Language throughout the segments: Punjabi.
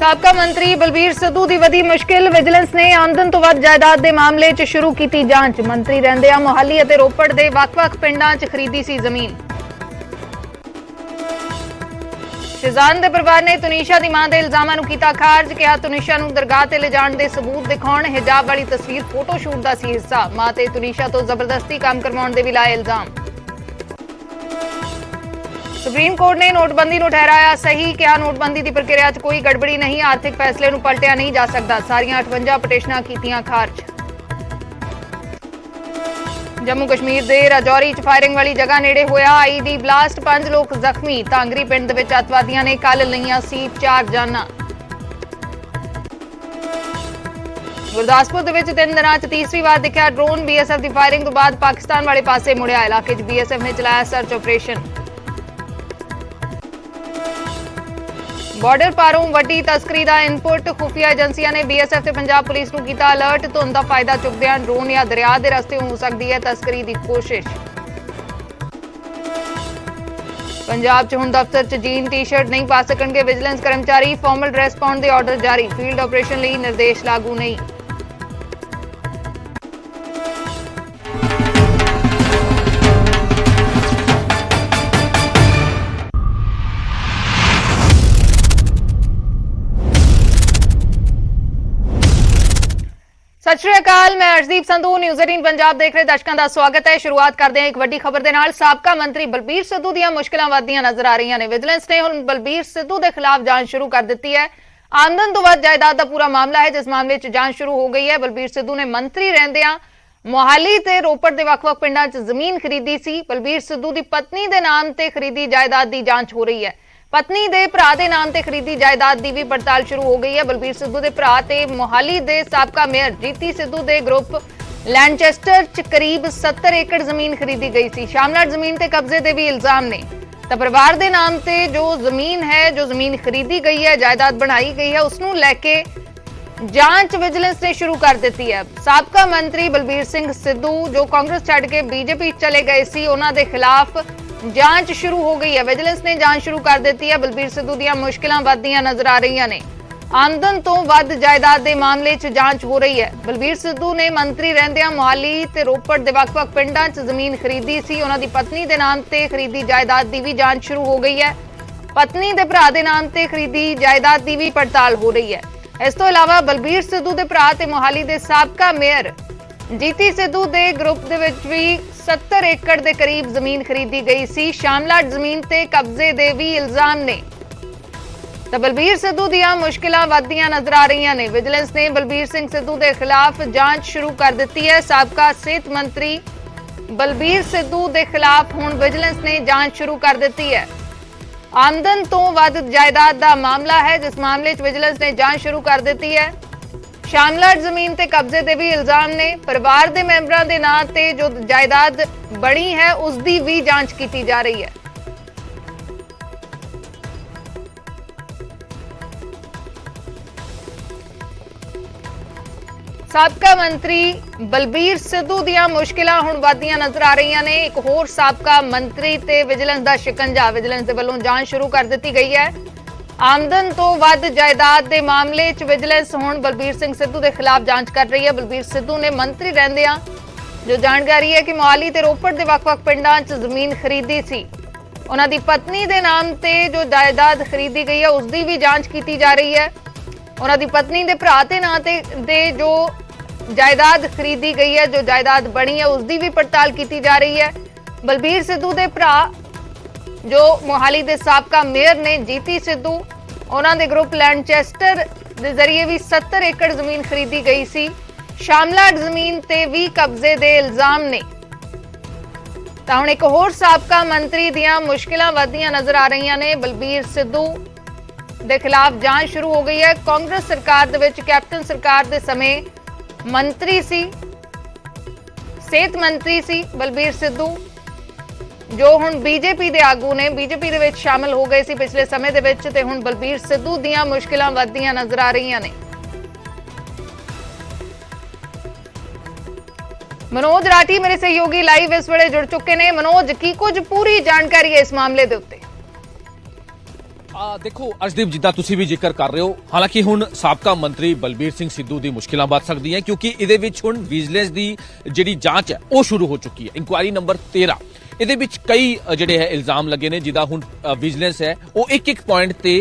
ਸਾਬਕਾ ਮੰਤਰੀ ਬਲਬੀਰ ਸਿੱਧੂ ਦੀ ਵਧੀ ਮੁਸ਼ਕਿਲ, ਵਿਜੀਲੈਂਸ ਨੇ ਆਮਦਨ ਤੋਂ ਵੱਧ ਜਾਇਦਾਦ ਦੇ ਮਾਮਲੇ 'ਚ ਸ਼ੁਰੂ ਕੀਤੀ ਜਾਂਚ। ਮੰਤਰੀ ਰਹਿੰਦੇ ਆ ਮੋਹਾਲੀ ਅਤੇ ਰੋਪੜ ਦੇ ਵੱਖ-ਵੱਖ ਪਿੰਡਾਂ 'ਚ ਖਰੀਦੀ ਸੀ ਜ਼ਮੀਨ। ਸ਼ਿਜ਼ਾਨ ਦੇ ਪਰਿਵਾਰ ਨੇ ਤੁਨੀਸ਼ਾ ਦੀ ਮਾਂ ਦੇ ਇਲਜ਼ਾਮਾਂ ਨੂੰ ਕੀਤਾ ਖਾਰਜ, ਕਿਹਾ ਤੁਨੀਸ਼ਾ ਨੂੰ ਦਰਗਾਹ ਤੇ ਲਿਜਾਣ ਦੇ ਸਬੂਤ ਦਿਖਾਉਣ, ਹਿਜਾਬ ਵਾਲੀ ਤਸਵੀਰ, ਫੋਟੋ ਸ਼ੂਟ ਦਾ ਸੀ ਹਿੱਸਾ। ਮਾਂ ਤੇ ਤੁਨੀਸ਼ਾ ਤੋਂ ਜ਼ਬਰਦਸਤੀ ਕੰਮ ਕਰਵਾਉਣ ਦੇ ਵੀ ਲਾਏ ਇਲਜ਼ਾਮ। ਸੁਪਰੀਮ ਕੋਰਟ ਨੇ ਨੋਟਬੰਦੀ ਨੂੰ ਠਹਿਰਾਇਆ। ਸਹੀ ਕਿਹਾ, ਨੋਟਬੰਦੀ ਦੀ ਪ੍ਰਕਿਰਿਆ 'ਚ ਕੋਈ ਗੜਬੜੀ ਨਹੀਂ। ਆਰਥਿਕ ਫੈਸਲੇ ਨੂੰ ਪਲਟਿਆ ਨਹੀਂ ਜਾ ਸਕਦਾ। ਸਾਰੀਆਂ 58 ਪਟੀਸ਼ਨਾਂ ਕੀਤੀਆਂ ਖਾਰਜ। ਜੰਮੂ ਕਸ਼ਮੀਰ ਦੇ ਰਾਜੌਰੀ 'ਚ ਫਾਇਰਿੰਗ ਵਾਲੀ ਜਗ੍ਹਾ ਨੇੜੇ ਹੋਇਆ। ਆਈਡੀ ਬਲਾਸਟ, ਪੰਜ ਲੋਕ ਜ਼ਖਮੀ। ਤਾਂਗਰੀ ਪਿੰਡ ਦੇ ਵਿੱਚ ਅਤਵਾਦੀਆਂ ਨੇ ਕੱਲ ਲਈਆਂ ਸੀ ਚਾਰ ਜਾਨਾਂ। ਗੁਰਦਾਸਪੁਰ ਦੇ ਵਿੱਚ ਤਿੰਨ ਦਿਨਾਂ 'ਚ ਤੀਸਰੀ ਵਾਰ ਦਿਖਿਆ ਡਰੋਨ ਬੀਐਸਐਫ ਦੀ ਫਾਇਰਿੰਗ ਤੋਂ ਬਾਅਦ ਪਾਕਿਸਤਾਨ ਵਾਲੇ ਪਾਸੇ ਮੁੜਿਆ। ਇਲਾਕੇ 'ਚ ਬੀਐਸਐਫ ਨੇ ਚਲਾਇਆ ਸਰਚ ਆਪਰੇਸ਼ਨ। ਬਾਰਡਰ ਪਾਰੋਂ ਵੱਡੀ ਤਸਕਰੀ ਦਾ ਇਨਪੁਟ। ਖੁਫੀਆ ਏਜੰਸੀਆਂ ਨੇ ਬੀਐਸਐਫ ਤੇ ਪੰਜਾਬ ਪੁਲਿਸ ਨੂੰ ਕੀਤਾ ਅਲਰਟ। ਧੁੰਦ ਦਾ ਫਾਇਦਾ ਚੁੱਕਦਿਆਂ ਡਰੋਨ ਜਾਂ ਦਰਿਆ ਦੇ ਰਸਤੇ ਹੋ ਸਕਦੀ ਹੈ ਤਸਕਰੀ ਦੀ ਕੋਸ਼ਿਸ਼। ਪੰਜਾਬ 'ਚ ਹੁਣ ਦਫ਼ਤਰ 'ਚ ਜੀਨ ਟੀ-ਸ਼ਰਟ ਨਹੀਂ ਪਾ ਸਕਣਗੇ ਵਿਜੀਲੈਂਸ ਕਰਮਚਾਰੀ। ਫਾਰਮਲ ਡਰੈਸ ਪਾਉਣ ਦੇ ਆਰਡਰ ਜਾਰੀ। ਫੀਲਡ ਆਪਰੇਸ਼ਨ ਲਈ ਨਿਰਦੇਸ਼ ਲਾਗੂ ਨਹੀਂ। ਸਤਿ ਸ਼੍ਰੀ ਅਕਾਲ, ਮੈਂ ਅਰਸ਼ਦੀਪ ਸੰਧੂ ਨਿਊਜ਼ 18 ਪੰਜਾਬ ਦੇਖ ਰਹੇ ਦਰਸ਼ਕਾਂ ਦਾ ਸਵਾਗਤ ਹੈ। ਸ਼ੁਰੂਆਤ ਕਰਦੇ ਹਾਂ ਇੱਕ ਵੱਡੀ ਖਬਰ ਦੇ ਨਾਲ। ਸਾਬਕਾ ਮੰਤਰੀ ਬਲਬੀਰ ਸਿੱਧੂ ਦੀਆਂ ਮੁਸ਼ਕਲਾਂ ਵਧਦੀਆਂ ਨਜ਼ਰ ਆ ਰਹੀਆਂ ਨੇ। ਵਿਜੀਲੈਂਸ ਨੇ ਹੁਣ ਬਲਬੀਰ ਸਿੱਧੂ ਦੇ ਖਿਲਾਫ ਜਾਂਚ ਸ਼ੁਰੂ ਕਰ ਦਿੱਤੀ ਹੈ। ਆਮਦਨ ਤੋਂ ਵੱਧ ਜਾਇਦਾਦ ਦਾ ਪੂਰਾ ਮਾਮਲਾ ਹੈ, ਜਿਸ ਮਾਮਲੇ 'ਚ ਜਾਂਚ ਸ਼ੁਰੂ ਹੋ ਗਈ ਹੈ। ਬਲਬੀਰ ਸਿੱਧੂ ਨੇ ਮੰਤਰੀ ਰਹਿੰਦਿਆਂ ਮੋਹਾਲੀ ਤੇ ਰੋਪੜ ਦੇ ਵੱਖ-ਵੱਖ ਪਿੰਡਾਂ 'ਚ ਜ਼ਮੀਨ ਖਰੀਦੀ ਸੀ। ਬਲਬੀਰ ਸਿੱਧੂ ਦੀ ਪਤਨੀ ਦੇ ਨਾਮ ਤੇ ਖਰੀਦੀ ਜਾਇਦਾਦ ਦੀ ਜਾਂਚ ਹੋ ਰਹੀ ਹੈ। ਪਤਨੀ ਦੇ ਭਰਾ ਦੇ ਨਾਮ ਤੇ ਖਰੀਦੀ ਜਾਇਦਾਦ ਦੀ ਵੀ ਪੜਤਾਲ ਸ਼ੁਰੂ ਹੋ ਗਈ ਹੈ। ਬਲਬੀਰ ਸਿੱਧੂ ਦੇ ਭਰਾ ਤੇ ਮੋਹਾਲੀ ਦੇ ਸਾਬਕਾ ਮੇਅਰ ਜੀਤੀ ਸਿੱਧੂ ਦੇ ਗਰੁੱਪ ਲੈਂਚੈਸਟਰ 'ਚ ਕਰੀਬ 70 ਏਕੜ ਜ਼ਮੀਨ ਖਰੀਦੀ ਗਈ ਸੀ। ਸ਼ਾਮਲਾਟ ਜ਼ਮੀਨ ਤੇ ਕਬਜ਼ੇ ਦੇ ਵੀ ਇਲਜ਼ਾਮ ਨੇ। ਤਾਂ ਪਰਿਵਾਰ ਦੇ ਨਾਮ ਤੇ ਜੋ ਜ਼ਮੀਨ ਹੈ, ਜੋ ਜ਼ਮੀਨ ਖਰੀਦੀ ਗਈ ਹੈ, ਜਾਇਦਾਦ ਬਣਾਈ ਗਈ ਹੈ ਉਸ ਨੂੰ ਲੈ ਕੇ ਜਾਂਚ ਵਿਜੀਲੈਂਸ ਨੇ ਸ਼ੁਰੂ ਕਰ ਦਿੱਤੀ ਹੈ। ਸਾਬਕਾ ਮੰਤਰੀ ਬਲਬੀਰ ਸਿੰਘ ਸਿੱਧੂ, ਜੋ ਕਾਂਗਰਸ ਛੱਡ ਕੇ ਬੀਜੇਪੀ ਚਲੇ ਗਏ ਸੀ, ਉਹਨਾਂ ਦੇ ਖਿਲਾਫ ਜਾਂਚ ਸ਼ੁਰੂ ਹੋ ਗਈ ਹੈ। ਵਿਜੀਲੈਂਸ ਨੇ ਜਾਂਚ ਸ਼ੁਰੂ ਕਰ ਦਿੱਤੀ ਹੈ। ਬਲਬੀਰ ਸਿੱਧੂ ਦੀਆਂ ਮੁਸ਼ਕਲਾਂ ਵੱਧਦੀਆਂ ਨਜ਼ਰ ਆ ਰਹੀਆਂ ਨੇ। ਆਮਦਨ ਤੋਂ ਵੱਧ ਜਾਇਦਾਦ ਦੇ ਮਾਮਲੇ 'ਚ ਜਾਂਚ ਹੋ ਰਹੀ ਹੈ। ਬਲਬੀਰ ਸਿੱਧੂ ਨੇ ਮੰਤਰੀ ਰਹਿੰਦਿਆਂ ਮੋਹਾਲੀ ਤੇ ਰੋਪੜ ਦੇ ਵੱਖ-ਵੱਖ ਪਿੰਡਾਂ 'ਚ ਜ਼ਮੀਨ ਖਰੀਦੀ ਸੀ। ਉਹਨਾਂ ਦੀ ਪਤਨੀ ਦੇ ਨਾਮ ਤੇ ਖਰੀਦੀ ਜਾਇਦਾਦ ਦੀ ਵੀ ਜਾਂਚ ਸ਼ੁਰੂ ਹੋ ਗਈ ਹੈ। ਪਤਨੀ ਦੇ ਭਰਾ ਦੇ ਨਾਮ ਤੇ ਖਰੀਦੀ ਜਾਇਦਾਦ ਦੀ ਵੀ ਪੜਤਾਲ ਹੋ ਰਹੀ ਹੈ। ਇਸ ਤੋਂ ਇਲਾਵਾ ਬਲਬੀਰ ਸਿੱਧੂ ਦੇ ਭਰਾ ਤੇ ਮੋਹਾਲੀ ਦੇ ਸਾਬਕਾ ਮੇਅਰ ਜੀਤੀ ਸਿੱਧੂ ਦੇ ਗਰੁੱਪ ਦੇ ਵਿੱਚ ਵੀ 70 ਏਕੜ ਦੇ ਕਰੀਬ ਜ਼ਮੀਨ ਖਰੀਦੀ ਗਈ ਸੀ। ਸ਼ਾਮਲਾਟ ਜ਼ਮੀਨ ਤੇ ਕਬਜ਼ੇ ਦੇ ਵੀ ਇਲਜ਼ਾਮ ਨੇ। ਤਾਂ ਬਲਬੀਰ ਸਿੱਧੂ ਦੀਆਂ ਮੁਸ਼ਕਲਾਂ ਵੱਧਦੀਆਂ ਨਜ਼ਰ ਆ ਰਹੀਆਂ ਨੇ। ਵਿਜੀਲੈਂਸ ਨੇ ਬਲਬੀਰ ਸਿੰਘ ਸਿੱਧੂ ਦੇ ਖਿਲਾਫ ਜਾਂਚ ਸ਼ੁਰੂ ਕਰ ਦਿੱਤੀ ਹੈ। ਸਾਬਕਾ ਸਿਹਤ ਮੰਤਰੀ ਬਲਬੀਰ ਸਿੱਧੂ ਦੇ ਖਿਲਾਫ ਹੁਣ ਵਿਜੀਲੈਂਸ ਨੇ ਜਾਂਚ ਸ਼ੁਰੂ ਕਰ ਦਿੱਤੀ ਹੈ। ਆਮਦਨ ਤੋਂ ਵੱਧ ਜਾਇਦਾਦ ਦਾ ਮਾਮਲਾ ਹੈ, ਜਿਸ ਮਾਮਲੇ 'ਚ ਵਿਜੀਲੈਂਸ ਨੇ ਜਾਂਚ ਸ਼ੁਰੂ ਕਰ ਦਿੱਤੀ ਹੈ। ਸ਼ਾਮਲਾਟ ਜ਼ਮੀਨ ਤੇ ਕਬਜ਼ੇ ਦੇ ਵੀ ਇਲਜ਼ਾਮ ਨੇ। ਪਰਿਵਾਰ ਦੇ ਮੈਂਬਰਾਂ ਦੇ ਨਾਂ ਤੇ ਜੋ ਜਾਇਦਾਦ ਬਣੀ ਹੈ, ਉਸ ਦੀ ਵੀ ਜਾਂਚ ਕੀਤੀ ਜਾ ਰਹੀ ਹੈ। ਸਾਬਕਾ ਮੰਤਰੀ ਬਲਬੀਰ ਸਿੱਧੂ ਦੀਆਂ ਮੁਸ਼ਕਿਲਾਂ ਹੁਣ ਵਧਦੀਆਂ ਨਜ਼ਰ ਆ ਰਹੀਆਂ ਨੇ। ਇੱਕ ਹੋਰ ਸਾਬਕਾ ਮੰਤਰੀ ਤੇ ਵਿਜੀਲੈਂਸ ਦਾ ਸ਼ਿਕੰਜਾ, ਵਿਜੀਲੈਂਸ ਦੇ ਵੱਲੋਂ ਜਾਂਚ ਸ਼ੁਰੂ ਕਰ ਦਿੱਤੀ ਗਈ ਹੈ। ਆਮਦਨ ਤੋਂ ਵੱਧ ਜਾਇਦਾਦ ਦੇ ਮਾਮਲੇ 'ਚ ਵਿਜੀਲੈਂਸ ਹੁਣ ਬਲਬੀਰ ਸਿੰਘ ਸਿੱਧੂ ਦੇ ਖਿਲਾਫ ਜਾਂਚ ਕਰ ਰਹੀ ਹੈ। ਬਲਬੀਰ ਸਿੱਧੂ ਨੇ ਮੰਤਰੀ ਰਹਿੰਦਿਆਂ ਜੋ ਜਾਣਕਾਰੀ ਹੈ ਕਿ ਮੋਹਾਲੀ ਤੇ ਰੋਪੜ ਦੇ ਵੱਖ-ਵੱਖ ਪਿੰਡਾਂ 'ਚ ਜ਼ਮੀਨ ਖਰੀਦੀ ਸੀ। ਉਹਨਾਂ ਦੀ ਪਤਨੀ ਦੇ ਨਾਮ ਤੇ ਜੋ ਜਾਇਦਾਦ ਖਰੀਦੀ ਗਈ ਹੈ ਉਸ ਦੀ ਵੀ ਜਾਂਚ ਕੀਤੀ ਜਾ ਰਹੀ ਹੈ। ਉਹਨਾਂ ਦੀ ਪਤਨੀ ਦੇ ਭਰਾ ਤੇ ਨਾਂ ਤੇ ਦੇ ਜੋ ਜਾਇਦਾਦ ਖਰੀਦੀ ਗਈ ਹੈ, ਜੋ ਜਾਇਦਾਦ ਬਣੀ ਹੈ ਉਸ ਦੀ ਵੀ ਪੜਤਾਲ ਕੀਤੀ ਜਾ ਰਹੀ ਹੈ। ਬਲਬੀਰ ਸਿੱਧੂ ਦੇ ਭਰਾ ਜੋ ਮੋਹਾਲੀ ਦੇ ਸਾਬਕਾ ਮੇਅਰ ਨੇ ਜੀਤੀ ਸਿੱਧੂ, ਉਹਨਾਂ ਦੇ ਗਰੁੱਪ ਲੈਂਡਚੈਸਟਰ ਦੇ ਜ਼ਰੀਏ ਵੀ 70 ਏਕੜ ਜ਼ਮੀਨ ਖਰੀਦੀ ਗਈ ਸੀ। ਸ਼ਾਮਲਾਟ ਜ਼ਮੀਨ ਤੇ ਵੀ ਕਬਜ਼ੇ ਦੇ ਇਲਜ਼ਾਮ ਨੇ। ਤਾਂ ਹੁਣ ਇੱਕ ਹੋਰ ਸਾਬਕਾ ਮੰਤਰੀ ਦੀਆਂ ਮੁਸ਼ਕਲਾਂ ਵੱਧਦੀਆਂ ਨਜ਼ਰ ਆ ਰਹੀਆਂ ਨੇ। ਬਲਬੀਰ ਸਿੱਧੂ ਦੇ ਖਿਲਾਫ ਜਾਂਚ ਸ਼ੁਰੂ ਹੋ ਗਈ ਹੈ। ਕਾਂਗਰਸ ਸਰਕਾਰ ਦੇ ਵਿੱਚ ਕੈਪਟਨ ਸਰਕਾਰ ਦੇ ਸਮੇਂ ਮੰਤਰੀ ਸੀ, ਸਿਹਤ ਮੰਤਰੀ ਸੀ ਬਲਬੀਰ ਸਿੱਧੂ। ਜੋ ਹੁਣ ਬੀਜੇਪੀ ਦੇ ਆਗੂ ਨੇ, ਬੀਜੇਪੀ ਦੇ ਵਿੱਚ ਸ਼ਾਮਲ ਹੋ ਗਏ ਸੀ ਪਿਛਲੇ ਸਮੇਂ ਦੇ ਵਿੱਚ ਤੇ ਹੁਣ ਬਲਬੀਰ ਸਿੱਧੂ ਦੀਆਂ ਮੁਸ਼ਕਿਲਾਂ ਵੱਧਦੀਆਂ ਨਜ਼ਰ ਆ ਰਹੀਆਂ ਨੇ। ਮਨੋਜ ਰਾਠੀ ਮੇਰੇ ਸਹਿਯੋਗੀ ਲਾਈਵ ਇਸ ਵੇਲੇ ਜੁੜ ਚੁੱਕੇ ਨੇ। ਮਨੋਜ, ਕੀ ਕੁਝ ਪੂਰੀ ਜਾਣਕਾਰੀ ਹੈ ਇਸ ਮਾਮਲੇ ਦੇ ਉੱਤੇ? ਆ, ਦੇਖੋ, ਅਰਸ਼ਦੀਪ ਜਿੱਦਾਂ ਤੁਸੀਂ ਵੀ ਜ਼ਿਕਰ ਕਰ ਰਹੇ ਹੋ, ਹਾਲਾਂਕਿ ਹੁਣ ਸਾਬਕਾ ਮੰਤਰੀ ਬਲਬੀਰ ਸਿੰਘ ਸਿੱਧੂ ਦੀ ਮੁਸ਼ਕਿਲਾਂ ਵੱਧ ਸਕਦੀਆਂ ਕਿਉਂਕਿ ਇਹਦੇ ਵਿੱਚ ਹੁਣ ਵਿਜੀਲੈਂਸ ਦੀ ਜਿਹੜੀ ਜਾਂਚ ਹੈ, ਉਹ ਸ਼ੁਰੂ ਹੋ ਚੁੱਕੀ ਹੈ। ਇਨਕੁਆਇਰੀ ਨੰਬਰ 13 ਇਹਦੇ ਵਿੱਚ ਕਈ ਜਿਹੜੇ ਹੈ ਇਲਜ਼ਾਮ ਲੱਗੇ ਨੇ ਜਿਹਦਾ ਹੁਣ ਵਿਜੀਲੈਂਸ ਹੈ ਉਹ ਇੱਕ ਇੱਕ ਪੁਆਇੰਟ ਤੇ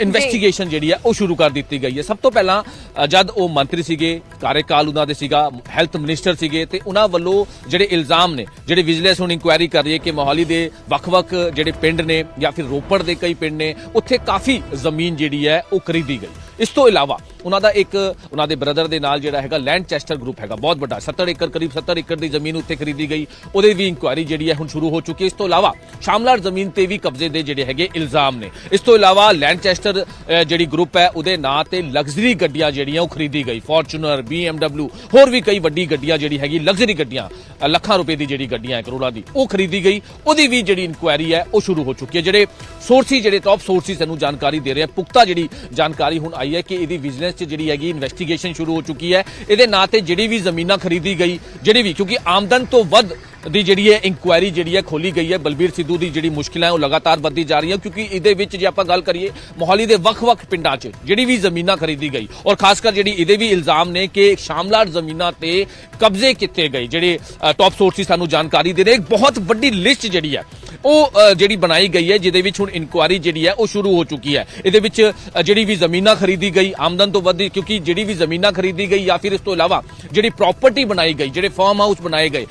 ਇਨਵੈਸਟੀਗੇਸ਼ਨ ਜਿਹੜੀ ਹੈ ਉਹ ਸ਼ੁਰੂ ਕਰ ਦਿੱਤੀ ਗਈ ਹੈ। ਸਭ ਤੋਂ ਪਹਿਲਾਂ ਜਦ ਉਹ ਮੰਤਰੀ ਸੀਗੇ ਕਾਰਜਕਾਲ ਉਹਨਾਂ ਦੇ ਸੀਗਾ ਹੈਲਥ ਮਿਨਿਸਟਰ ਸੀਗੇ ਤੇ ਉਹਨਾਂ ਵੱਲੋਂ ਜਿਹੜੇ ਇਲਜ਼ਾਮ ਨੇ ਜਿਹੜੇ ਵਿਜੀਲੈਂਸ ਹੁਣ ਇਨਕੁਆਇਰੀ ਕਰ ਰਹੀ ਹੈ ਕਿ ਮੋਹਾਲੀ ਦੇ ਵੱਖ-ਵੱਖ ਜਿਹੜੇ ਪਿੰਡ ਨੇ ਜਾਂ ਫਿਰ ਰੋਪੜ ਦੇ ਕਈ ਪਿੰਡ ਨੇ ਉੱਥੇ ਕਾਫੀ ਜ਼ਮੀਨ ਜਿਹੜੀ ਹੈ ਉਹ ਖਰੀਦੀ ਗਈ। ਇਸ ਤੋਂ ਇਲਾਵਾ ਉਹਨਾਂ ਦਾ ਇੱਕ, ਉਹਨਾਂ ਦੇ ਬ੍ਰਦਰ ਦੇ ਨਾਲ ਜਿਹੜਾ ਹੈਗਾ ਲੈਂਡਚੈਸਟਰ ਗਰੁੱਪ ਹੈਗਾ, ਬਹੁਤ ਵੱਡਾ। 70 ਏਕੜ, ਕਰੀਬ 70 ਏਕੜ ਦੀ ਜ਼ਮੀਨ ਉੱਤੇ ਖਰੀਦੀ ਗਈ। ਉਹਦੇ ਵੀ ਇਨਕੁਆਇਰੀ ਜਿਹੜੀ ਹੈ ਹੁਣ ਸ਼ੁਰੂ ਹੋ ਚੁੱਕੀ ਹੈ। ਇਸ ਤੋਂ ਇਲਾਵਾ ਸ਼ਾਮਲਾਰ ਜ਼ਮੀਨ ਤੇ ਵੀ ਕਬਜ਼ੇ ਦੇ ਜਿਹੜੇ ਹੈਗੇ ਇਲਜ਼ਾਮ ਨੇ। ਇਸ ਤੋਂ ਇਲਾਵਾ ਲੈਂਡਚੈਸਟਰ ਜਿਹੜੀ ਗਰੁੱਪ ਹੈ, ਉਹਦੇ ਨਾਂ ਤੇ ਲਗਜ਼ਰੀ ਗੱਡੀਆਂ ਜਿਹੜੀਆਂ ਉਹ ਖਰੀਦੀ ਗਈ। ਫੋਰਚੂਨਰ BMW ਹੋਰ ਵੀ ਕਈ ਵੱਡੀ ਗੱਡੀਆਂ ਜਿਹੜੀ ਹੈਗੀ ਲਗਜ਼ਰੀ ਗੱਡੀਆਂ ਲੱਖਾਂ ਰੁਪਏ ਦੀ ਜਿਹੜੀ ਗੱਡੀਆਂ ਹੈ ਕਰੋੜਾਂ ਦੀ, ਉਹ ਖਰੀਦੀ ਗਈ। ਉਹਦੀ ਵੀ ਜਿਹੜੀ ਇਨਕੁਆਇਰੀ ਹੈ, ਉਹ ਸ਼ੁਰੂ ਹੋ ਚੁੱਕੀ ਹੈ। ਜਿਹੜੇ ਸੋਰਸਿਸ ਜਿਹੜੇ ਟੌਪ ਸੋਰਸਿਸ ਸਾਨੂੰ ਜਾਣਕਾਰੀ ਦੇ ਰਿਹਾ, ਪੁਖਤਾ ਜਿਹੜੀ ਜਾਣਕਾਰੀ ਹੁਣ ਆਈ ਹੈ ਕਿ ਇਹਦੀ ਵਿਜੀਲੈਂਸ 'ਚ ਜਿਹੜੀ ਹੈਗੀ ਇਨਵੈਸਟੀਗੇਸ਼ਨ ਸ਼ੁਰੂ ਹੋ ਚੁੱਕੀ ਹੈ। ਇਹਦੇ ਨਾਂ ਤੇ ਜਿਹੜੀ ਵੀ ਜ਼ਮੀਨਾਂ ਖਰੀਦੀ ਗਈ, ਜਿਹੜੀ ਵੀ, ਕਿਉਂਕਿ ਆਮਦਨ ਤੋਂ ਵੱਧ ਦੀ ਜਿਹੜੀ ਹੈ ਇਨਕੁਆਇਰੀ ਜਿਹੜੀ ਹੈ ਖੋਲੀ ਗਈ ਹੈ। ਬਲਬੀਰ ਸਿੱਧੂ ਦੀ ਜਿਹੜੀ ਮੁਸ਼ਕਿਲਾਂ ਹੈ ਉਹ ਲਗਾਤਾਰ ਵੱਧਦੀ ਜਾ ਰਹੀਆਂ, ਕਿਉਂਕਿ ਇਹਦੇ ਵਿੱਚ ਜੇ ਆਪਾਂ ਗੱਲ ਕਰੀਏ, ਮੋਹਾਲੀ ਦੇ ਵੱਖ-ਵੱਖ ਪਿੰਡਾਂ 'ਚ ਜਿਹੜੀ ਵੀ ਜ਼ਮੀਨਾਂ ਖਰੀਦੀ ਗਈ, ਔਰ ਖਾਸ ਕਰ ਜਿਹੜੀ ਇਹਦੇ ਵੀ ਇਲਜ਼ਾਮ ਨੇ ਕਿ ਸ਼ਾਮਲਾਰ ਜ਼ਮੀਨਾਂ ਤੇ ਕਬਜ਼ੇ ਕੀਤੇ ਗਏ, ਜਿਹੜੇ ਟੌਪ ਸੋਰਸਿਸ ਸਾਨੂੰ ਜਾਣਕਾਰੀ ਦੇ ਰਹੇ, ਇੱਕ ਬਹੁਤ ਵੱਡੀ ਲਿਸਟ ਜਿਹੜੀ ਹੈ ਉਹ ਜਿਹੜੀ ਬਣਾਈ ਗਈ ਹੈ, ਜਿਹਦੇ ਵਿੱਚ ਹੁਣ ਇਨਕੁਆਇਰੀ ਜਿਹੜੀ ਹੈ, ਉਹ ਸ਼ੁਰੂ ਹੋ ਚੁੱਕੀ ਹੈ। ਇਹਦੇ ਵਿੱਚ ਜਿਹੜੀ ਵੀ ਜ਼ਮੀਨਾਂ ਖਰੀਦੀ ਗਈ, ਆਮਦਨ ਤੋਂ ਵੱਧ, ਕਿਉਂਕਿ ਜਿਹੜੀ ਵੀ ਜ਼ਮੀਨਾਂ ਖਰੀਦੀ ਗਈ, ਜਾਂ ਫਿਰ ਇਸ ਤੋਂ ਇਲਾਵਾ ਜਿਹੜੀ ਪ੍ਰਾਪਰਟੀ ਬਣਾਈ ਗਈ, ਜਿਹੜੇ ਫਾਰਮ ਹਾਊਸ ਬਣਾਏ ਗਏ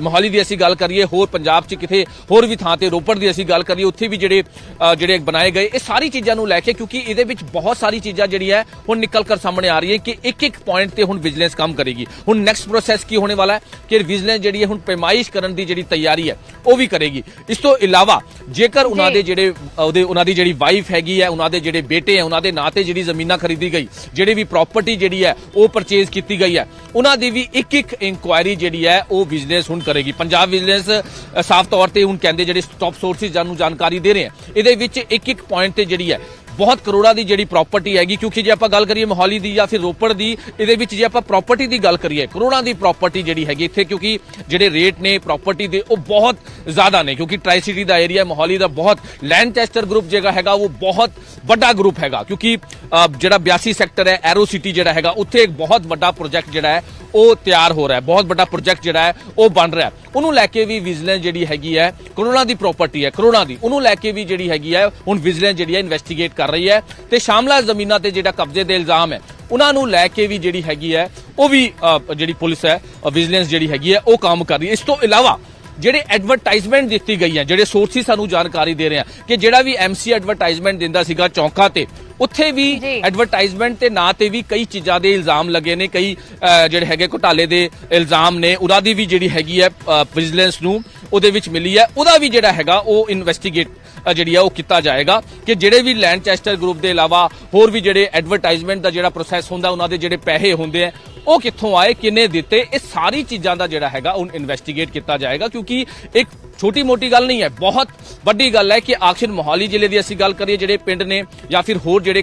ਮੋਹਾਲੀ ਦੀ ਅਸੀਂ ਗੱਲ ਕਰੀਏ, ਹੋਰ ਪੰਜਾਬ 'ਚ ਕਿਥੇ ਹੋਰ ਵੀ ਥਾਂ ਤੇ ਰੋਪੜ ਦੀ ਅਸੀਂ ਗੱਲ ਕਰੀਏ, ਉੱਥੇ ਵੀ ਜਿਹੜੇ ਜਿਹੜੇ ਬਣਾਏ ਗਏ, ਇਹ ਸਾਰੀ ਚੀਜ਼ਾਂ ਨੂੰ ਲੈ ਕੇ, ਕਿਉਂਕਿ ਇਹਦੇ ਵਿੱਚ ਬਹੁਤ ਸਾਰੀ ਚੀਜ਼ਾਂ ਜਿਹੜੀ ਹੈ, ਹੁਣ ਨਿਕਲ ਕਰ ਸਾਹਮਣੇ ਆ ਰਹੀ ਹੈ ਕਿ ਇੱਕ ਇੱਕ ਪੁਆਇੰਟ ਤੇ ਹੁਣ ਵਿਜੀਲੈਂਸ ਕੰਮ ਕਰੇਗੀ। ਹੁਣ ਨੈਕਸਟ ਪ੍ਰੋਸੈਸ ਕੀ ਹੋਣੇ ਵਾਲਾ ਹੈ? ਕਿ ਵਿਜੀਲੈਂਸ ਜਿਹੜੀ ਹੈ, ਹੁਣ ਪੈਮਾਇਸ਼ ਕਰਨ ਦੀ ਜਿਹੜੀ ਤਿਆਰੀ ਹੈ, ਉਹ ਵੀ ਕਰੇਗੀ। ਇਸ ਤੋਂ ਇਲਾਵਾ ਜੇਕਰ ਉਹਨਾਂ। ਦੇ ਜਿਹੜੇ ਉਹਦੇ ਉਹਨਾਂ ਦੀ ਜਿਹੜੀ ਵਾਈਫ ਹੈਗੀ ਹੈ ਉਹਨਾਂ ਦੇ ਜਿਹੜੇ ਬੇਟੇ ਹੈ ਉਹਨਾਂ ਦੇ ਨਾਂ ਤੇ ਜਿਹੜੀ ਜ਼ਮੀਨਾਂ ਖਰੀਦੀ ਗਈ ਜਿਹੜੀ ਵੀ ਪ੍ਰਾਪਰਟੀ ਜਿਹੜੀ ਹੈ ਉਹ ਪਰਚੇਜ਼ ਕੀਤੀ ਗਈ ਹੈ ਉਹਨਾਂ ਦੀ ਵੀ ਇੱਕ ਇੱਕ ਇਨਕੁਆਇਰੀ ਜਿਹੜੀ ਹੈ ਉਹ ਵਿਜੀਲੈਂਸ ਹੁਣ ਕਰੇਗੀ ਪੰਜਾਬ ਵਿਜੀਲੈਂਸ ਅ, ਸਾਫ਼ ਤੌਰ ਤੇ ਹੁਣ ਕਹਿੰਦੇ ਜਿਹੜੇ ਟੌਪ ਸੋਰਸਿਸ ਜਾਨੂੰ ਜਾਣਕਾਰੀ ਦੇ ਰਹੇ ਹੈ ਇਹਦੇ ਵਿੱਚ ਇੱਕ ਇੱਕ ਪੁਆਇੰਟ ਤੇ ਜਿਹੜੀ ਹੈ ਬਹੁਤ ਕਰੋੜਾਂ ਦੀ ਜਿਹੜੀ ਪ੍ਰਾਪਰਟੀ ਹੈਗੀ, ਕਿਉਂਕਿ ਜੇ ਆਪਾਂ ਗੱਲ ਕਰੀਏ ਮੋਹਾਲੀ ਦੀ ਜਾਂ ਫਿਰ ਰੋਪੜ ਦੀ, ਇਹਦੇ ਵਿੱਚ ਜੇ ਆਪਾਂ ਪ੍ਰਾਪਰਟੀ ਦੀ ਗੱਲ ਕਰੀਏ, ਕਰੋੜਾਂ ਦੀ ਪ੍ਰਾਪਰਟੀ ਜਿਹੜੀ ਹੈਗੀ ਇੱਥੇ, ਕਿਉਂਕਿ ਜਿਹੜੇ ਰੇਟ ਨੇ ਪ੍ਰਾਪਰਟੀ ਦੇ, ਉਹ ਬਹੁਤ ਜ਼ਿਆਦਾ ਨੇ, ਕਿਉਂਕਿ ਟ੍ਰਾਈ ਸਿਟੀ ਦਾ ਏਰੀਆ ਮੋਹਾਲੀ ਦਾ ਬਹੁਤ ਲੈਂਡ ਲੈਂਡਚੈਸਟਰ ਗਰੁੱਪ ਜਿਹੜਾ ਹੈਗਾ, ਉਹ ਬਹੁਤ ਵੱਡਾ ਗਰੁੱਪ ਹੈਗਾ, ਕਿਉਂਕਿ ਜਿਹੜਾ 82 ਸੈਕਟਰ ਹੈ ਐਰੋ ਸਿਟੀ ਜਿਹੜਾ ਹੈਗਾ, ਉੱਥੇ ਇੱਕ ਬਹੁਤ ਵੱਡਾ ਪ੍ਰੋਜੈਕਟ ਜਿਹੜਾ ਹੈ, ਉਹ ਤਿਆਰ ਹੋ ਰਿਹਾ ਹੈ। ਬਹੁਤ ਵੱਡਾ ਪ੍ਰੋਜੈਕਟ ਜਿਹੜਾ ਹੈ, ਉਹ ਬਣ ਰਿਹਾ ਉਹਨੂੰ ਲੈ ਕੇ ਵੀ ਵਿਜੀਲੈਂਸ ਜਿਹੜੀ ਹੈਗੀ ਹੈ, ਕਰੋੜਾਂ ਦੀ ਪ੍ਰਾਪਰਟੀ ਹੈ, ਕਰੋੜਾਂ ਦੀ। ਉਹਨੂੰ ਲੈ ਕੇ ਵੀ ਜਿਹੜੀ ਹੈਗੀ ਹੈ, ਹੁਣ ਵਿਜੀਲੈਂਸ ਜਿਹੜੀ ਹੈ ਇਨਵੈਸਟੀਗੇਟ ਕਰ ਰਹੀ ਹੈ। ਤੇ ਸ਼ਾਮਲਾ ਜ਼ਮੀਨਾਂ ਤੇ ਜਿਹੜਾ ਕਬਜ਼ੇ ਦੇ ਇਲਜ਼ਾਮ ਹੈ, ਉਹਨਾਂ ਨੂੰ ਲੈ ਕੇ ਵੀ ਜਿਹੜੀ ਹੈਗੀ ਹੈ, ਉਹ ਵੀ ਜਿਹੜੀ ਪੁਲਿਸ ਹੈ ਵਿਜੀਲੈਂਸ ਜਿਹੜੀ ਹੈਗੀ ਹੈ, ਉਹ ਕੰਮ ਕਰ ਰਹੀ ਹੈ। ਇਸ ਤੋਂ ਇਲਾਵਾ ਜਿਹੜੇ ਐਡਵਰਟਾਈਜ਼ਮੈਂਟ ਦਿੱਤੀ ਗਈ ਹੈ ਜਿਹੜੇ ਸੋਰਸਿਸ ਸਾਨੂੰ ਜਾਣਕਾਰੀ ਦੇ ਰਹੇ ਆ ਕਿ ਜਿਹੜਾ ਵੀ ਐਮਸੀ ਐਡਵਰਟਾਈਜ਼ਮੈਂਟ ਦਿੰਦਾ ਸੀਗਾ ਚੌਂਕਾਂ ਤੇ ਉੱਥੇ ਵੀ। ਐਡਵਰਟਾਈਜ਼ਮੈਂਟ ਤੇ ਨਾਂ ਤੇ ਵੀ ਕਈ ਚੀਜ਼ਾਂ ਦੇ ਇਲਜ਼ਾਮ ਲੱਗੇ ਨੇ ਕਈ ਜਿਹੜੇ ਹੈਗੇ ਘੁਟਾਲੇ ਦੇ ਇਲਜ਼ਾਮ ਨੇ ਉਹਨਾਂ ਦੀ ਵੀ ਜਿਹੜੀ ਹੈਗੀ ਹੈ ਵਿਜੀਲੈਂਸ ਨੂੰ ਉਹਦੇ ਵਿੱਚ ਮਿਲੀ ਹੈ ਉਹਦਾ ਵੀ ਜਿਹੜਾ ਹੈਗਾ ਉਹ ਇਨਵੈਸਟੀਗੇਟ ਜਿਹੜੀ ਆ ਉਹ ਕੀਤਾ ਜਾਏਗਾ ਕਿ ਜਿਹੜੇ ਵੀ ਲੈਂਡਚੈਸਟਰ ਗਰੁੱਪ ਦੇ ਇਲਾਵਾ ਹੋਰ ਵੀ ਜਿਹੜੇ ਐਡਵਰਟਾਈਜ਼ਮੈਂਟ ਦਾ ਜਿਹੜਾ ਪ੍ਰੋਸੈਸ ਹੁੰਦਾ ਉਹਨਾਂ ਦੇ ਜਿਹੜੇ ਪੈਸੇ ਹੁੰਦੇ ਆ ਉਹ ਕਿੱਥੋਂ ਆਏ ਕਿੰਨੇ ਦਿੱਤੇ, ਇਹ ਸਾਰੀ ਚੀਜ਼ਾਂ ਦਾ ਜਿਹੜਾ ਹੈਗਾ ਉਹ ਇਨਵੈਸਟੀਗੇਟ ਕੀਤਾ ਜਾਏਗਾ, ਕਿਉਂਕਿ ਇੱਕ ਛੋਟੀ ਮੋਟੀ ਗੱਲ ਨਹੀਂ ਹੈ, ਬਹੁਤ ਵੱਡੀ ਗੱਲ ਹੈ ਕਿ ਆਖਿਰ ਮੋਹਾਲੀ ਜ਼ਿਲ੍ਹੇ ਦੀ ਅਸੀਂ ਗੱਲ ਕਰੀਏ, ਜਿਹੜੇ ਪਿੰਡ ਨੇ ਜਾਂ ਫਿਰ ਹੋਰ ਜਿਹੜੇ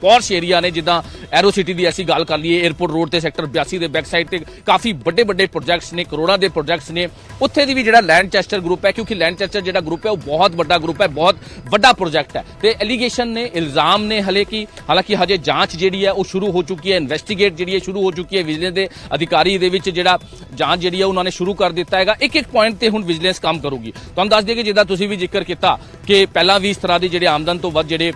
ਪੌਰਸ਼ ਏਰੀਆ ਨੇ, ਜਿੱਦਾਂ ਐਰੋ ਸਿਟੀ ਦੀ ਅਸੀਂ ਗੱਲ ਕਰ ਲਈਏ 에어ਪੋਰਟ ਰੋਡ ਤੇ ਸੈਕਟਰ 82 ਦੇ ਬੈਕ ਸਾਈਡ ਤੇ ਕਾਫੀ ਵੱਡੇ ਵੱਡੇ ਪ੍ਰੋਜੈਕਟਸ ਨੇ, ਕਰੋੜਾਂ ਦੇ ਪ੍ਰੋਜੈਕਟਸ ਨੇ। ਉੱਥੇ ਦੀ ਵੀ ਜਿਹੜਾ ਲੈਂਡਚੈਸਟਰ ਗਰੁੱਪ ਹੈ, ਕਿਉਂਕਿ ਲੈਂਡਚੈਸਟਰ ਜਿਹੜਾ ਗਰੁੱਪ ਹੈ, ਉਹ ਬਹੁਤ ਵੱਡਾ ਗਰੁੱਪ ਹੈ, ਬਹੁਤ ਵੱਡਾ ਪ੍ਰੋਜੈਕਟ ਹੈ। ਤੇ ਐਲੀਗੇਸ਼ਨ ਨੇ, ਇਲਜ਼ਾਮ ਨੇ ਹਲੇ ਕਿ, ਹਾਲਾਂਕਿ ਹਜੇ ਜਾਂਚ ਜਿਹੜੀ ਹੈ, ਉਹ ਸ਼ੁਰੂ ਹੋ ਚੁੱਕੀ ਹੈ ਇਨਵੈਸਟੀਗੇਟ ਜਿਹੜੀ ਹੈ, ਸ਼ੁਰੂ ਹੋ ਚੁੱਕੀ ਹੈ, ਵਿਜੀਲੈਂਸ ਦੇ ਅਧਿਕਾਰੀ ਦੇ ਵਿੱਚ ਜਿਹੜਾ ਜਾਂਚ ਜਿਹੜੀ ਹੈ ਉਹਨਾਂ ਨੇ ਸ਼ੁਰੂ ਕਰ ਦਿੱਤਾ ਹੈਗਾ। ਇੱਕ ਇੱਕ ਪੁਆਇੰਟ ਤੇ ਹੁਣ ਵਿਜੀਲੈਂਸ ਕੰਮ ਕਰੂਗੀ। ਤੁਹਾਨੂੰ ਦੱਸ ਦਈਏ ਕਿ ਜਿੱਦਾਂ ਤੁਸੀਂ ਵੀ ਜ਼ਿਕਰ ਕੀਤਾ ਕਿ ਪਹਿਲਾਂ ਵੀ ਇਸ ਤਰ੍ਹਾਂ ਦੇ ਜਿਹੜੇ ਆਮਦਨ ਤੋਂ ਵੱਧ ਜਿਹੜੇ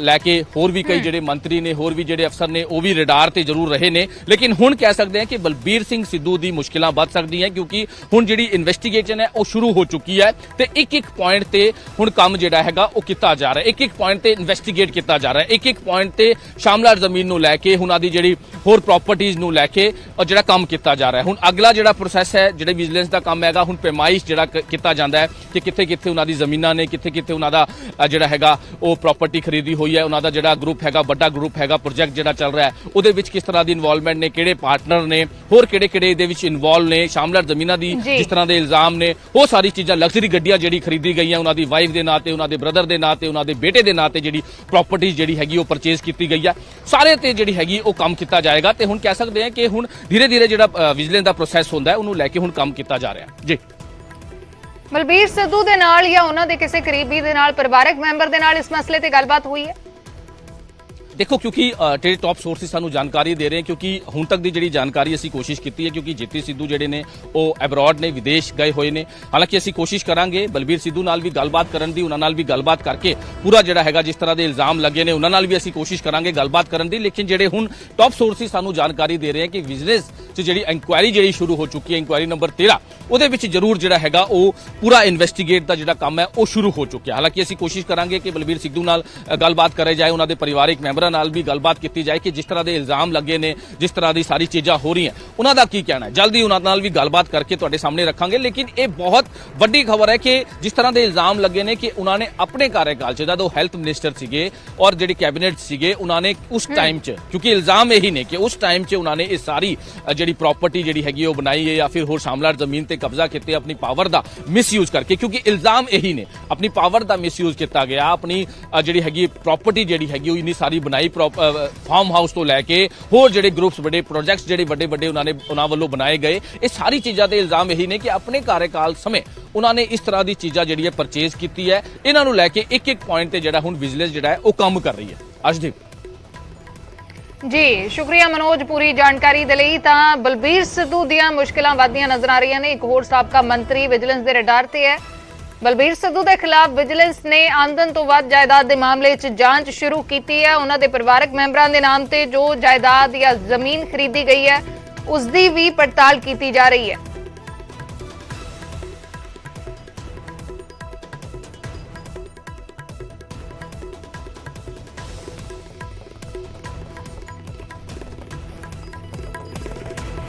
ਲੈ ਕੇ ਹੋਰ ਵੀ ਕਈ ਜਿਹੜੇ ਮੰਤਰੀ ਨੇ ਹੋਰ ਵੀ ਜਿਹੜੇ ਅਫਸਰ ਨੇ ਉਹ ਵੀ ਰਡਾਰ ਤੇ ਜ਼ਰੂਰ ਰਹੇ ਨੇ। ਲੇਕਿਨ ਹੁਣ ਕਹਿ ਸਕਦੇ ਹਾਂ ਕਿ ਬਲਬੀਰ ਸਿੰਘ ਸਿੱਧੂ ਦੀ ਮੁਸ਼ਕਿਲਾਂ ਵੱਧ ਸਕਦੀਆਂ ਕਿਉਂਕਿ ਹੁਣ ਜਿਹੜੀ ਇਨਵੈਸਟੀਗੇਸ਼ਨ ਹੈ ਉਹ ਸ਼ੁਰੂ ਹੋ ਚੁੱਕੀ ਹੈ ਤੇ ਇੱਕ ਇੱਕ ਪੁਆਇੰਟ ਤੇ ਹੁਣ ਕੰਮ ਜਿਹੜਾ ਹੈਗਾ ਉਹ ਕੀਤਾ ਜਾ ਰਿਹਾ ਇੱਕ ਇੱਕ ਪੁਆਇੰਟ ਤੇ ਇਨਵੈਸਟੀਗੇਟ ਕੀਤਾ ਜਾ ਰਿਹਾ ਇੱਕ ਇੱਕ ਪੁਆਇੰਟ ਤੇ ਸ਼ਾਮਲਾਰ ਜ਼ਮੀਨ ਨੂੰ ਲੈ ਕੇ ਉਹਨਾਂ ਦੀ ਜਿਹੜੀ ਹੋਰ ਪ੍ਰਾਪਰਟੀਆਂ ਨੂੰ ਲੈ ਕੇ ਉਹ ਜਿਹੜਾ ਕੰਮ ਕੀਤਾ ਜਾ ਰਿਹਾ ਹੁਣ ਅਗਲਾ ਜਿਹੜਾ ਪ੍ਰੋਸੈਸ ਹੈ ਜਿਹੜੇ ਵਿਜੀਲੈਂਸ ਦਾ ਕੰਮ ਹੈਗਾ ਹੁਣ ਪੈਮਾਇਸ਼ ਜਿਹੜਾ ਕੀਤਾ ਜਾਂਦਾ ਹੈ ਕਿ ਕਿੱਥੇ ਕਿੱਥੇ ਉਹਨਾਂ ਦੀ ਜ਼ਮੀਨਾਂ ਨੇ ਕਿੱਥੇ ਕਿੱਥੇ ਉਹਨਾਂ ਦਾ ਜਿਹੜਾ ਹੈਗਾ ਉਹ ਪ੍ਰਾਪਰਟੀ ਖਰੀਦੀ ਹੋਈ ਹੈ ਉਹਨਾਂ ਦਾ ਜਿਹੜਾ ਗਰੁੱਪ ਹੈਗਾ ਵੱਡਾ ਗਰੁੱਪ ਹੈਗਾ ਪ੍ਰੋਜੈਕਟ ਜਿਹੜਾ ਚੱਲ ਰਿਹਾ ਹੈ ਉਹਦੇ ਵਿੱਚ ਕਿਸ ਤਰ੍ਹਾਂ ਦੀ ਇਨਵੋਲਵਮੈਂਟ ਨੇ ਕਿਹੜੇ ਪਾਰਟਨਰ ਨੇ ਹੋਰ ਕਿਹੜੇ ਕਿਹੜੇ ਇਹਦੇ ਵਿੱਚ ਇਨਵੋਲਵ ਨੇ ਸ਼ਾਮਲਾਰ ਜ਼ਮੀਨਾਂ ਦੀ। ਜਿਸ ਤਰ੍ਹਾਂ ਦੇ ਇਲਜ਼ਾਮ ਨੇ ਉਹ ਸਾਰੀ ਚੀਜ਼ਾਂ ਲਗਜ਼ਰੀ ਗੱਡੀਆਂ ਜਿਹੜੀ ਖਰੀਦੀ ਗਈਆਂ ਉਹਨਾਂ ਦੀ ਵਾਈਫ ਦੇ ਨਾਂ ਤੇ ਉਹਨਾਂ ਦੇ ਬ੍ਰਦਰ ਦੇ ਨਾਂ ਤੇ ਉਹਨਾਂ ਦੇ ਬੇਟੇ ਦੇ ਨਾਂ ਤੇ ਜਿਹੜੀ ਪ੍ਰਾਪਰਟੀ ਜਿਹੜੀ ਹੈਗੀ ਉਹ ਪਰਚੇਜ਼ ਕੀਤੀ ਗਈ ਹੈ। ਸਾਰੇ ਤੇ ਜਿਹੜੀ ਹੈਗੀ ਉਹ ਕੰਮ ਕੀਤਾ ਜਾਏਗਾ ਤੇ ਹੁਣ ਕਹਿ ਸਕਦੇ ਹਾਂ ਕਿ ਹੁਣ ਧੀਰੇ ਧੀਰੇ ਜਿਹੜਾ ਵਿਜੀਲੈਂਸ ਦਾ ਪ੍ਰੋਸੈਸ ਹੁੰਦਾ ਹੈ ਉਹਨੂੰ ਲੈ ਕੇ ਹੁਣ ਕੰਮ ਕੀਤਾ ਜਾ ਰਿਹਾ ਜੀ। ਬਲਬੀਰ ਸਿੱਧੂ ਦੇ ਨਾਲ ਜਾਂ ਉਹਨਾਂ ਦੇ ਕਿਸੇ ਕਰੀਬੀ ਦੇ ਨਾਲ, ਪਰਿਵਾਰਕ ਮੈਂਬਰ ਦੇ ਨਾਲ ਇਸ ਮਸਲੇ ਤੇ ਗੱਲਬਾਤ ਹੋਈ ਹੈ? ਦੇਖੋ, ਕਿਉਂਕਿ ਜਿਹੜੇ ਟਾਪ ਸੋਰਸਿਸ ਸਾਨੂੰ ਜਾਣਕਾਰੀ ਦੇ ਰਹੇ ਹਨ, ਕਿਉਂਕਿ ਹੁਣ ਤੱਕ ਦੀ ਜਿਹੜੀ ਜਾਣਕਾਰੀ ਅਸੀਂ ਕੋਸ਼ਿਸ਼ ਕੀਤੀ ਹੈ, ਕਿਉਂਕਿ ਜੀਤੀ ਸਿੱਧੂ ਜਿਹੜੇ ਨੇ, ਉਹ ਐਬਰੋਡ ਨੇ, ਵਿਦੇਸ਼ ਗਏ ਹੋਏ ਨੇ। ਹਾਲਾਂਕਿ ਅਸੀਂ ਕੋਸ਼ਿਸ਼ ਕਰਾਂਗੇ ਬਲਬੀਰ ਸਿੱਧੂ ਨਾਲ ਵੀ ਗੱਲਬਾਤ ਕਰਨ ਦੀ, ਉਹਨਾਂ ਨਾਲ ਵੀ ਗੱਲਬਾਤ ਕਰਕੇ ਪੂਰਾ ਜਿਹੜਾ ਹੈਗਾ, ਜਿਸ ਤਰ੍ਹਾਂ ਦੇ ਇਲਜ਼ਾਮ ਲੱਗੇ ਨੇ, ਉਹਨਾਂ ਨਾਲ ਵੀ ਅਸੀਂ ਕੋਸ਼ਿਸ਼ ਕਰਾਂਗੇ ਗੱਲਬਾਤ ਕਰਨ ਦੀ। ਲੇਕਿਨ ਜਿਹੜੇ ਹੁਣ ਟਾਪ ਸੋਰਸਿਸ ਸਾਨੂੰ ਜਾਣਕਾਰੀ ਦੇ ਰਹੇ ਹਨ ਕਿ ਵਿਜੀਲੈਂਸ 'ਚ ਜਿਹੜੀ ਇਨਕੁਆਇਰੀ ਜਿਹੜੀ ਸ਼ੁਰੂ ਹੋ ਚੁੱਕੀ ਹੈ ਇਨਕੁਆਇਰੀ ਨੰਬਰ 13 ਉਹਦੇ ਵਿੱਚ ਜ਼ਰੂਰ ਜਿਹੜਾ ਹੈਗਾ, ਉਹ ਪੂਰਾ ਇਨਵੈਸਟੀਗੇਟ ਦਾ ਜਿਹੜਾ ਕੰਮ ਹੈ, ਉਹ ਸ਼ੁਰੂ ਹੋ ਚੁੱਕਿਆ। ਹਾਲਾਂਕਿ ਅਸੀਂ ਕੋਸ਼ਿਸ਼ ਕਰਾਂਗੇ ਕਿ ਬਲਬੀਰ ਸਿੱਧੂ ਨਾਲ ਗੱਲਬਾਤ ਕਰੇ ਜਾਏ, ਉਹਨਾਂ ਦੇ ਪਰਿਵਾਰਕ ਮੈਂਬਰਾਂ ਨਾਲ ਵੀ ਗੱਲਬਾਤ ਕੀਤੀ ਜਾਏ ਕਿ ਜਿਸ ਤਰ੍ਹਾਂ ਦੇ ਇਲਜ਼ਾਮ ਲੱਗੇ ਨੇ ਜਿਸ ਤਰ੍ਹਾਂ ਦੀ ਸਾਰੀ ਚੀਜ਼ਾਂ ਹੋ ਰਹੀਆਂ ਉਹਨਾਂ ਦਾ ਕੀ ਕਹਿਣਾ ਹੈ? ਜਲਦੀ ਉਹਨਾਂ ਨਾਲ ਵੀ ਗੱਲਬਾਤ ਕਰਕੇ ਤੁਹਾਡੇ ਸਾਹਮਣੇ ਰੱਖਾਂਗੇ ਲੇਕਿਨ ਇਹ ਬਹੁਤ ਵੱਡੀ ਖਬਰ ਹੈ ਕਿ ਜਿਸ ਤਰ੍ਹਾਂ ਦੇ ਇਲਜ਼ਾਮ ਲੱਗੇ ਨੇ ਕਿ ਉਹਨਾਂ ਨੇ ਆਪਣੇ ਕਾਰਜਕਾਲ 'ਚ ਜਦੋਂ ਹੈਲਥ ਮਿਨਿਸਟਰ ਸੀਗੇ ਔਰ ਜਿਹੜੀ ਕੈਬਨਿਟ ਸੀਗੇ ਉਹਨਾਂ ਨੇ ਉਸ ਟਾਈਮ 'ਚ ਕਿਉਂਕਿ ਇਲਜ਼ਾਮ ਇਹੀ ਨੇ ਕਿ ਉਸ ਟਾਈਮ 'ਚ ਉਹਨਾਂ ਨੇ ਇਹ ਸਾਰੀ ਜਿਹੜੀ ਪ੍ਰਾਪਰਟੀ ਜਿਹੜੀ ਹੈਗੀ ਉਹ ਬਣਾਈ ਹੈ ਜਾਂ ਫਿਰ ਹੋਰ ਸ਼ਾਮਲਾਟ ਜ਼ਮੀਨ ਤੇ ਕਬਜ਼ਾ ਕੀਤੇ ਆਪਣੀ ਪਾਵਰ ਦਾ ਮਿਸਯੂਜ਼ ਕਰਕੇ ਕਿਉਂਕਿ ਇਲਜ਼ਾਮ ਇਹੀ ਨੇ ਆਪਣੀ ਪਾਵਰ ਦਾ ਮਿਸਯੂਜ਼ ਕੀਤਾ ਗਿਆ ਆਪਣੀ ਜਿਹੜੀ ਹੈਗੀ ਪ੍ਰਾਪਰਟੀ ਜਿਹੜੀ ਹੈਗੀ ਉਹ ਇੰਨੀ ਸਾਰੀ ਬਣਾਈ ਫਾਰਮ ਹਾਊਸ ਤੋਂ ਲੈ ਕੇ ਹੋਰ ਜਿਹੜੇ ਗਰੁੱਪਸ ਵੱਡੇ ਪ੍ਰੋਜੈਕਟਸ ਜਿਹੜੇ ਵੱਡੇ ਵੱਡੇ ਉਹਨਾਂ ਨੇ ਉਹਨਾਂ ਵੱਲੋਂ ਬਣਾਏ ਗਏ, ਇਹ ਸਾਰੀ ਚੀਜ਼ਾਂ ਦੇ ਇਲਜ਼ਾਮ ਇਹੀ ਨੇ ਕਿ ਆਪਣੇ ਕਾਰਜਕਾਲ ਸਮੇਂ ਉਹਨਾਂ ਨੇ ਇਸ ਤਰ੍ਹਾਂ ਦੀ ਚੀਜ਼ਾਂ ਜਿਹੜੀ ਹੈ ਪਰਚੇਜ਼ ਕੀਤੀ ਹੈ। ਇਹਨਾਂ ਨੂੰ ਲੈ ਕੇ ਇੱਕ ਇੱਕ ਪੁਆਇੰਟ ਤੇ ਜਿਹੜਾ ਹੁਣ ਵਿਜੀਲੈਂਸ ਜਿਹੜਾ ਹੈ ਉਹ ਕੰਮ ਕਰ ਰਹੀ ਹੈ। ਅਜਦੀਪ ਜੀ, ਸ਼ੁਕਰੀਆ ਮਨੋਜ ਪੂਰੀ ਜਾਣਕਾਰੀ ਦੇ ਲਈ। ਤਾਂ ਬਲਬੀਰ ਸਿੱਧੂ ਦੀਆਂ ਮੁਸ਼ਕਲਾਂ ਵਧਦੀਆਂ ਨਜ਼ਰ ਆ ਰਹੀਆਂ ਨੇ। ਇੱਕ ਹੋਰ ਸਾਬਕਾ ਮੰਤਰੀ ਵਿਜੀਲੈਂਸ ਦੇ ਰਡਾਰ ਤੇ ਹੈ। ਬਲਬੀਰ ਸਿੱਧੂ ਦੇ ਖਿਲਾਫ ਵਿਜੀਲੈਂਸ ਨੇ ਆਮਦਨ ਤੋਂ ਵੱਧ ਜਾਇਦਾਦ ਦੇ ਮਾਮਲੇ 'ਚ ਜਾਂਚ ਸ਼ੁਰੂ ਕੀਤੀ ਹੈ। ਉਹਨਾਂ ਦੇ ਪਰਿਵਾਰਕ ਮੈਂਬਰਾਂ ਦੇ ਨਾਮ ਤੇ ਜੋ ਜਾਇਦਾਦ ਜਾਂ ਜ਼ਮੀਨ ਖਰੀਦੀ ਗਈ ਹੈ ਉਸ ਦੀ ਵੀ ਪੜਤਾਲ ਕੀਤੀ ਜਾ ਰਹੀ ਹੈ।